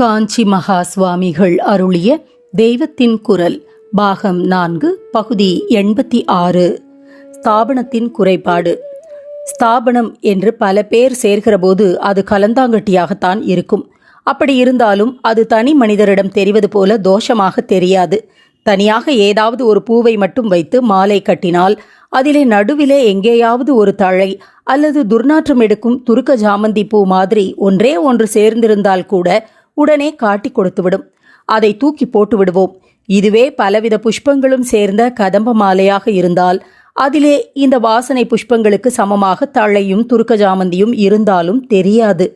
காஞ்சி மகா சுவாமிகள் அருளிய தெய்வத்தின் குரல் பாகம் நான்கு பகுதி எண்பத்தி ஆறு. ஸ்தாபனத்தின் குறைபாடு. ஸ்தாபனம் என்று பல பேர் சேர்கிறபோது அது கலந்தாங்கட்டியாகத்தான் இருக்கும். அப்படி இருந்தாலும் அது தனி மனிதரிடம் தெரிவது போல தோஷமாக தெரியாது. தனியாக ஏதாவது ஒரு பூவை மட்டும் வைத்து மாலை கட்டினால் அதிலே நடுவிலே எங்கேயாவது ஒரு தழை அல்லது துர்நாற்றம் எடுக்கும் துருக்க ஜாமந்தி பூ மாதிரி ஒன்றே ஒன்று சேர்ந்திருந்தால் கூட உடனே காட்டி கொடுத்துவிடும். அதை தூக்கி போட்டு விடுவோம் இதுவே பலவித புஷ்பங்களும் சேர்ந்த கதம்ப மாலையாக இருந்தால் அதிலே இந்த வாசனை புஷ்பங்களுக்கு சமமாக தழையும் துருக்க ஜாமந்தியும் இருந்தாலும் தெரியாது.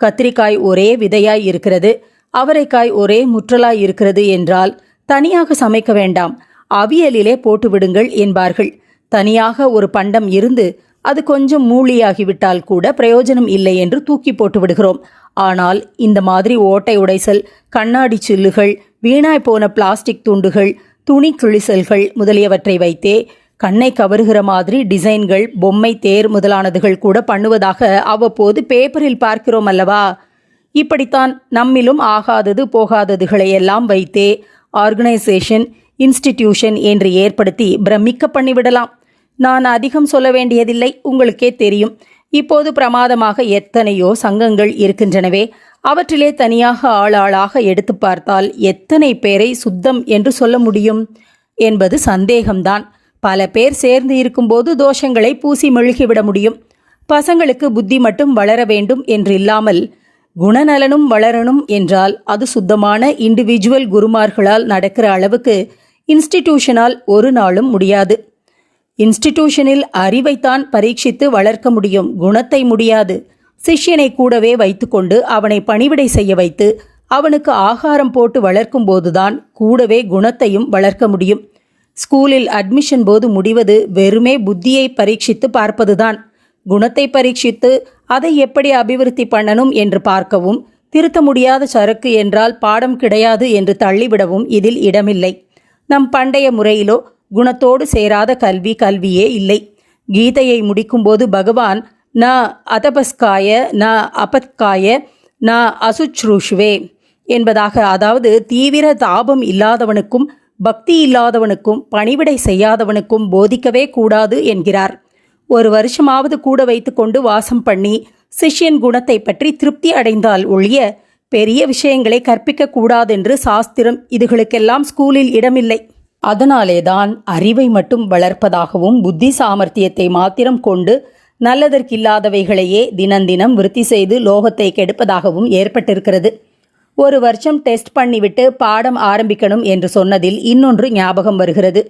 கத்திரிக்காய் ஒரே விதையாய் இருக்கிறது. அவரைக்காய் ஒரே முற்றலாய் இருக்கிறது என்றால் தனியாக சமைக்க வேண்டாம். அவியலிலே போட்டு விடுங்கள் என்பார்கள். தனியாக ஒரு பண்டம் இருந்து அது கொஞ்சம் மூலியாகிவிட்டால் கூட பிரயோஜனம் இல்லை என்று தூக்கி போட்டு விடுகிறோம் ஆனால் இந்த மாதிரி ஓட்டை உடைசல் கண்ணாடி சில்லுகள் வீணாய் போன பிளாஸ்டிக் துண்டுகள் துணி கிழிசல்கள் முதலியவற்றை வைத்தே கண்ணை கவருகிற மாதிரி டிசைன்கள் பொம்மை தேர் முதலானதுகள் கூட பண்ணுவதாக அவ்வப்போது பேப்பரில் பார்க்கிறோம் அல்லவா? இப்படித்தான் நம்மிலும் ஆகாதது போகாததுகளை எல்லாம் வைத்தே ஆர்கனைசேஷன் இன்ஸ்டிடியூஷன் என்று ஏற்படுத்தி பிரமிக்க பண்ணிவிடலாம். நான் அதிகம் சொல்ல வேண்டியதில்லை உங்களுக்கே தெரியும். இப்போது பிரமாதமாக எத்தனையோ சங்கங்கள் இருக்கின்றனவே அவற்றிலே தனியாக ஆளாளாக எடுத்து பார்த்தால் எத்தனை பேரை சுத்தம் என்று சொல்ல முடியும் என்பது சந்தேகம்தான். பல பேர் சேர்ந்து இருக்கும்போது தோஷங்களை பூசி மெழுகிவிட முடியும். பசங்களுக்கு புத்தி மட்டும் வளர வேண்டும் என்றில்லாமல் குணநலனும் வளரணும் என்றால் அது சுத்தமான இண்டிவிஜுவல் குருமார்களால் நடக்கிற அளவுக்கு இன்ஸ்டிடியூஷனால் ஒரு நாளும் முடியாது. இன்ஸ்டிடியூஷனில் அறிவைத்தான் பரீட்சித்து வளர்க்க முடியும். குணத்தை முடியாது. சிஷ்யனை கூடவே வைத்துக்கொண்டு அவனை பணிவிடை செய்ய வைத்து அவனுக்கு ஆகாரம் போட்டு வளர்க்கும் போதுதான் கூடவே குணத்தையும் வளர்க்க முடியும். ஸ்கூலில் அட்மிஷன் போது முடிவது வெறுமே புத்தியை பரீட்சித்து பார்ப்பதுதான். குணத்தை பரீட்சித்து அதை எப்படி அபிவிருத்தி பண்ணணும் என்று பார்க்கவும் திருத்த முடியாத சரக்கு என்றால் பாடம் கிடையாது என்று தள்ளிவிடவும் இதில் இடமில்லை. நம் பண்டைய முறையிலோ குணத்தோடு சேராத கல்வி கல்வியே இல்லை. கீதையை முடிக்கும்போது பகவான் ந அதபஸ்காய ந அபத்காய ந அசுச்ரூஷ்வே என்பதாக அதாவது தீவிர தாபம் இல்லாதவனுக்கும் பக்தி இல்லாதவனுக்கும் பணிவிடை செய்யாதவனுக்கும் போதிக்கவே கூடாது என்கிறார். ஒரு வருஷமாவது கூட வைத்துக்கொண்டு வாசம் பண்ணி சிஷ்யன் குணத்தை பற்றி திருப்தி அடைந்தால் ஒழிய பெரிய விஷயங்களை கற்பிக்க கூடாதென்று சாஸ்திரம் இதுகளுக்கெல்லாம் ஸ்கூலில் இடமில்லை. அதனாலே தான் அறிவை மட்டும் வளர்ப்பதாகவும் புத்தி சாமர்த்தியத்தை மாத்திரம் கொண்டு நல்லதற்கில்லாதவைகளையே தினந்தினம் விருத்தி செய்து லோகத்தை கெடுப்பதாகவும் ஏற்பட்டிருக்கிறது. ஒரு வருஷம் டெஸ்ட் பண்ணிவிட்டு பாடம் ஆரம்பிக்கணும் என்று சொன்னதில் இன்னொன்று ஞாபகம் வருகிறது.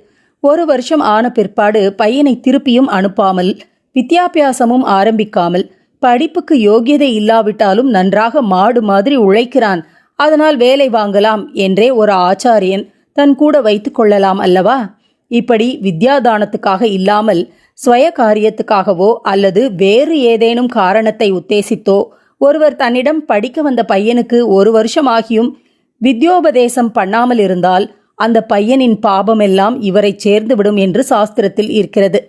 ஒரு வருஷம் ஆன பிற்பாடு பையனை திருப்பியும் அனுப்பாமல் வித்தியாபியாசமும் ஆரம்பிக்காமல் படிப்புக்கு யோகியதை இல்லாவிட்டாலும் நன்றாக மாடு மாதிரி உழைக்கிறான் அதனால் வேலை வாங்கலாம் என்றே ஒரு ஆச்சாரியன் தன் கூட வைத்து கொள்ளலாம் அல்லவா? இப்படி வித்யாதானத்துக்காக இல்லாமல் ஸ்வய காரியத்துக்காகவோ அல்லது வேறு ஏதேனும் காரணத்தை உத்தேசித்தோ ஒருவர் தன்னிடம் படிக்க வந்த பையனுக்கு ஒரு வருஷம் ஆகியும் வித்யோபதேசம் பண்ணாமல் இருந்தால் அந்த பையனின் பாபமெல்லாம் இவரை சேர்ந்துவிடும் என்று சாஸ்திரத்தில் இருக்கிறது.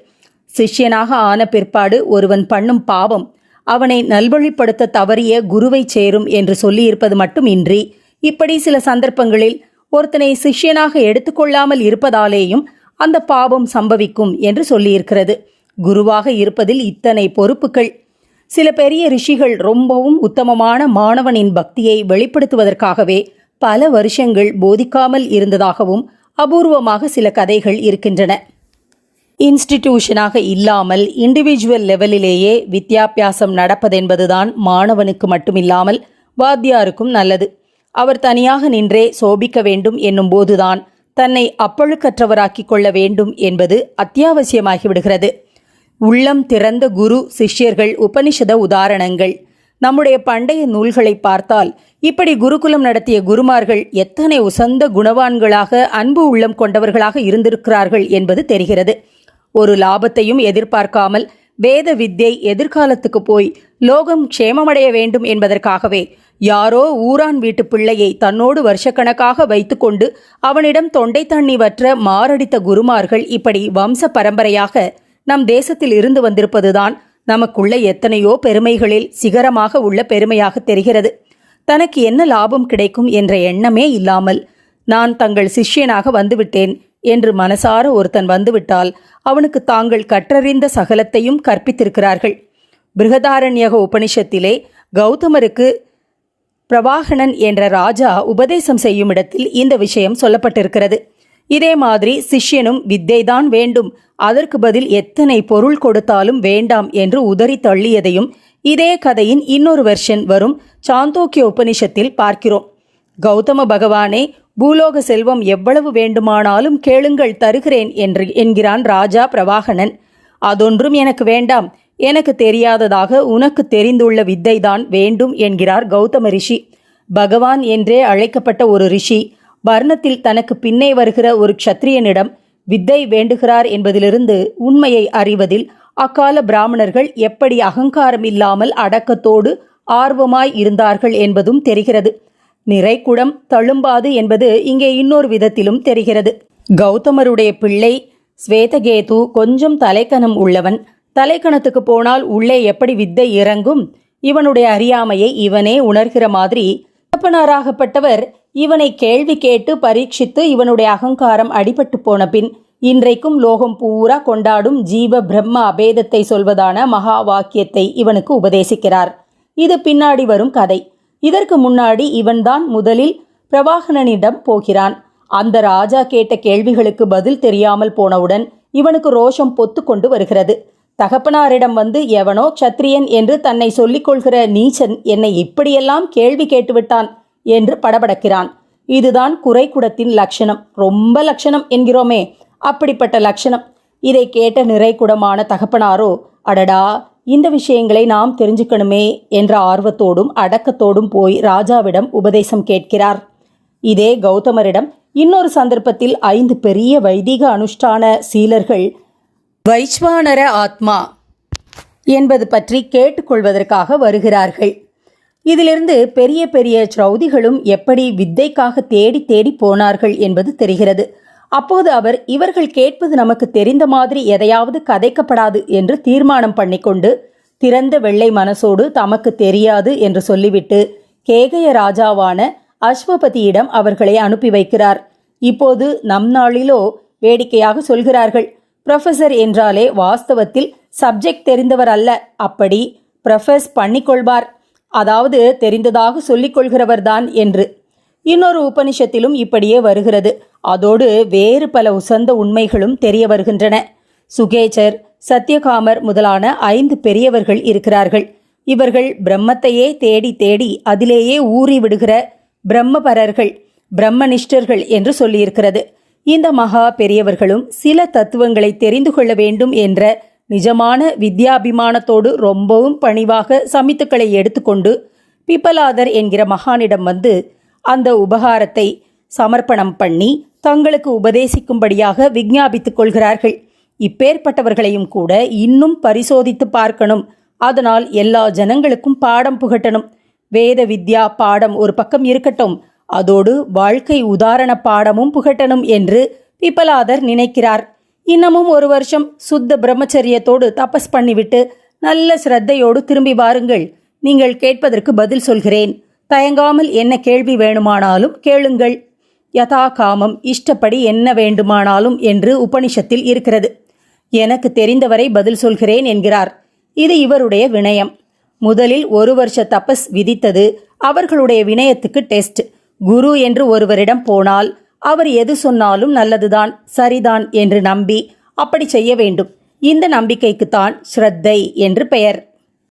சிஷ்யனாக ஆன பிற்பாடு ஒருவன் பண்ணும் பாவம் அவனை நல்வழிப்படுத்த தவறிய குருவை சேரும் என்று சொல்லியிருப்பது மட்டும் இன்றி இப்படி சில சந்தர்ப்பங்களில் ஒருத்தனை சிஷ்யனாக எடுத்துக்கொள்ளாமல் இருப்பதாலேயும் அந்த பாபம் சம்பவிக்கும் என்று சொல்லியிருக்கிறது. குருவாக இருப்பதில் இத்தனை பொறுப்புகள். சில பெரிய ரிஷிகள் ரொம்பவும் உத்தமமான மாணவனின் பக்தியை வெளிப்படுத்துவதற்காகவே பல வருஷங்கள் போதிக்காமல் இருந்ததாகவும் அபூர்வமாக சில கதைகள் இருக்கின்றன. இன்ஸ்டிடியூஷனாக இல்லாமல் இண்டிவிஜுவல் லெவலிலேயே வித்யாபியாசம் நடப்பதென்பதுதான் மாணவனுக்கு மட்டுமில்லாமல் வாத்தியாருக்கும் நல்லது. அவர் தனியாக நின்றே சோபிக்க வேண்டும் என்னும் போதுதான் தன்னை அப்பழுக்கற்றவராக்கிக் கொள்ள வேண்டும் என்பது அத்தியாவசியமாகிவிடுகிறது. உள்ளம் திறந்த குரு சிஷ்யர்கள் உபனிஷத உதாரணங்கள். நம்முடைய பண்டைய நூல்களை பார்த்தால் இப்படி குருகுலம் நடத்திய குருமார்கள் எத்தனை உசந்த குணவான்களாக அன்பு உள்ளம் கொண்டவர்களாக இருந்திருக்கிறார்கள் என்பது தெரிகிறது. ஒரு லாபத்தையும் எதிர்பார்க்காமல் வேத வித்தை எதிர்காலத்துக்கு போய் லோகம் க்ஷேமமடைய வேண்டும் என்பதற்காகவே யாரோ ஊரான் வீட்டு பிள்ளையை தன்னோடு வருஷக்கணக்காக வைத்துக்கொண்டு அவனிடம் தொண்டை தண்ணி வற்ற மாரடித்த குருமார்கள் இப்படி வம்ச பரம்பரையாக நம் தேசத்தில் இருந்து வந்திருப்பதுதான் நமக்குள்ள எத்தனையோ பெருமைகளில் சிகரமாக உள்ள பெருமையாக தெரிகிறது. தனக்கு என்ன லாபம் கிடைக்கும் என்ற எண்ணமே இல்லாமல் நான் தங்கள் சிஷ்யனாக வந்துவிட்டேன். என்று மனசார ஒருத்தன் வந்துவிட்டால் அவனுக்கு தாங்கள் கற்றறிந்த சகலத்தையும் கற்பித்திருக்கிறார்கள். பிருகதாரண்யக உபனிஷத்திலே கௌதமருக்கு பிரவாகணன் என்ற ராஜா உபதேசம் செய்யும் இடத்தில் இந்த விஷயம் சொல்லப்பட்டிருக்கிறது. இதே மாதிரி சிஷ்யனும் வித்தைதான் வேண்டும். அதற்கு பதில் எத்தனை பொருள் கொடுத்தாலும் வேண்டாம் என்று உதறி தள்ளியதையும் இதே கதையின் இன்னொரு வெர்ஷன் வரும் சாந்தோக்கிய உபனிஷத்தில் பார்க்கிறோம். கௌதம பகவானே பூலோக செல்வம் எவ்வளவு வேண்டுமானாலும் கேளுங்கள் தருகிறேன் என்று என்கிறான் ராஜா பிரவாகணன். அதொன்றும் எனக்கு வேண்டாம். எனக்கு தெரியாததாக உனக்கு தெரிந்துள்ள வித்தைதான் வேண்டும் என்கிறார் கௌதம ரிஷி. பகவான் என்றே அழைக்கப்பட்ட ஒரு ரிஷி வர்ணத்தில் தனக்கு பின்னே வருகிற ஒரு க்ஷத்ரியனிடம் வித்தை வேண்டுகிறார் என்பதிலிருந்து உண்மையை அறிவதில் அக்கால பிராமணர்கள் எப்படி அகங்காரம் இல்லாமல் அடக்கத்தோடு ஆர்வமாய் இருந்தார்கள் என்பதும் தெரிகிறது. நிறைக்குடம் தழும்பாது என்பது இங்கே இன்னொரு விதத்திலும் தெரிகிறது. கௌதமருடைய பிள்ளை ஸ்வேதகேது கொஞ்சம் தலைக்கணம் உள்ளவன். தலைக்கணத்துக்கு போனால் உள்ளே எப்படி வித்தை இறங்கும்? இவனுடைய அறியாமையை இவனே உணர்கிற மாதிரி. தகப்பனாராகப்பட்டவர் இவனை கேள்வி கேட்டு பரீட்சித்து இவனுடைய அகங்காரம் அடிபட்டு போன பின் இன்றைக்கும் லோகம் பூரா கொண்டாடும் ஜீவ பிரம்ம அபேதத்தை சொல்வதான மகா வாக்கியத்தை இவனுக்கு உபதேசிக்கிறார். இது பின்னாடி வரும் கதை. இதற்கு முன்னாடி இவன்தான் முதலில் பிரபாகரனிடம் போகிறான். அந்த ராஜா கேட்ட கேள்விகளுக்கு பதில் தெரியாமல் போனவுடன் இவனுக்கு ரோஷம் பொத்து கொண்டு வருகிறது. தகப்பனாரிடம் வந்து எவனோ க்ஷத்ரியன் என்று தன்னை சொல்லிக் கொள்கிற நீச்சன் என்னை இப்படியெல்லாம் கேள்வி கேட்டுவிட்டான் என்று படபடக்கிறான். இதுதான் குறைக்குடத்தின் லட்சணம். ரொம்ப லட்சணம் என்கிறோமே. அப்படிப்பட்ட லட்சணம். இதை கேட்ட நிறைக்குடமான தகப்பனாரோ அடடா! இந்த விஷயங்களை நாம் தெரிஞ்சுக்கணுமே என்ற ஆர்வத்தோடும் அடக்கத்தோடும் போய் ராஜாவிடம் உபதேசம் கேட்கிறார். இதே கௌதமரிடம் இன்னொரு சந்தர்ப்பத்தில் ஐந்து பெரிய வைதிக அனுஷ்டான சீலர்கள் வைஸ்வானர ஆத்மா என்பது பற்றி கேட்டுக்கொள்வதற்காக வருகிறார்கள். இதிலிருந்து பெரிய பெரிய சௌதிகளும் எப்படி வித்தைக்காக தேடி தேடி போனார்கள் என்பது தெரிகிறது. அப்போது அவர் இவர்கள் கேட்பது நமக்கு தெரிந்த மாதிரி எதையாவது கதைக்கப்படாது என்று தீர்மானம் பண்ணிக்கொண்டு திறந்த வெள்ளை மனசோடு தமக்கு தெரியாது என்று சொல்லிவிட்டு கேகய ராஜாவான அஸ்வபதியிடம் அவர்களை அனுப்பி வைக்கிறார். இப்போது நம் நாளிலோ வேடிக்கையாக சொல்கிறார்கள். ப்ரொஃபசர் என்றாலே வாஸ்தவத்தில் சப்ஜெக்ட் தெரிந்தவர் அல்ல. அப்படி ப்ரொஃபஸ் பண்ணிக்கொள்வார். அதாவது தெரிந்ததாக சொல்லிக் கொள்கிறவர்தான் என்று. இன்னொரு உபனிஷத்திலும் இப்படியே வருகிறது. அதோடு வேறு பல உசந்த உண்மைகளும் தெரிய வருகின்றன. சுகேச்சர் சத்யகாமர் முதலான ஐந்து பெரியவர்கள் இருக்கிறார்கள். இவர்கள் பிரம்மத்தையே தேடி தேடி அதிலேயே ஊறி விடுகிற பிரம்மபரர்கள் பிரம்மனிஷ்டர்கள் என்று சொல்லியிருக்கிறது. இந்த மகா பெரியவர்களும் சில தத்துவங்களை தெரிந்து கொள்ள வேண்டும் என்ற நிஜமான வித்யாபிமானத்தோடு ரொம்பவும் பணிவாக சமித்துக்களை எடுத்துக்கொண்டு பிப்பலாதர் என்கிற மகானிடம் வந்து அந்த உபகாரத்தை சமர்ப்பணம் பண்ணி தங்களுக்கு உபதேசிக்கும்படியாக விஞ்ஞாபித்துக் கொள்கிறார்கள். இப்பேற்பட்டவர்களையும் கூட இன்னும் பரிசோதித்து பார்க்கணும். அதனால் எல்லா ஜனங்களுக்கும் பாடம் புகட்டணும். வேத வித்யா பாடம் ஒரு பக்கம் இருக்கட்டும். அதோடு வாழ்க்கை உதாரண பாடமும் புகட்டணும் என்று பிபலாதர் நினைக்கிறார். இன்னமும் ஒரு வருஷம் சுத்த பிரம்மச்சரியத்தோடு தபஸ் பண்ணிவிட்டு நல்ல ஸ்ரத்தையோடு திரும்பி வாருங்கள். நீங்கள் கேட்பதற்கு பதில் சொல்கிறேன். தயங்காமல் என்ன கேள்வி வேணுமானாலும் கேளுங்கள். யதா காமம் இஷ்டப்படி என்ன வேண்டுமானாலும் என்று உபனிஷத்தில் இருக்கிறது. எனக்கு தெரிந்தவரை பதில் சொல்கிறேன் என்கிறார். இது இவருடைய வினயம். முதலில் ஒரு வருஷ தபஸ் விதித்தது அவர்களுடைய வினயத்துக்கு டெஸ்ட். குரு என்று ஒருவரிடம் போனால் அவர் எது சொன்னாலும் நல்லதுதான் சரிதான் என்று நம்பி அப்படி செய்ய வேண்டும். இந்த நம்பிக்கைக்குத்தான் ஸ்ரத்தை என்று பெயர்.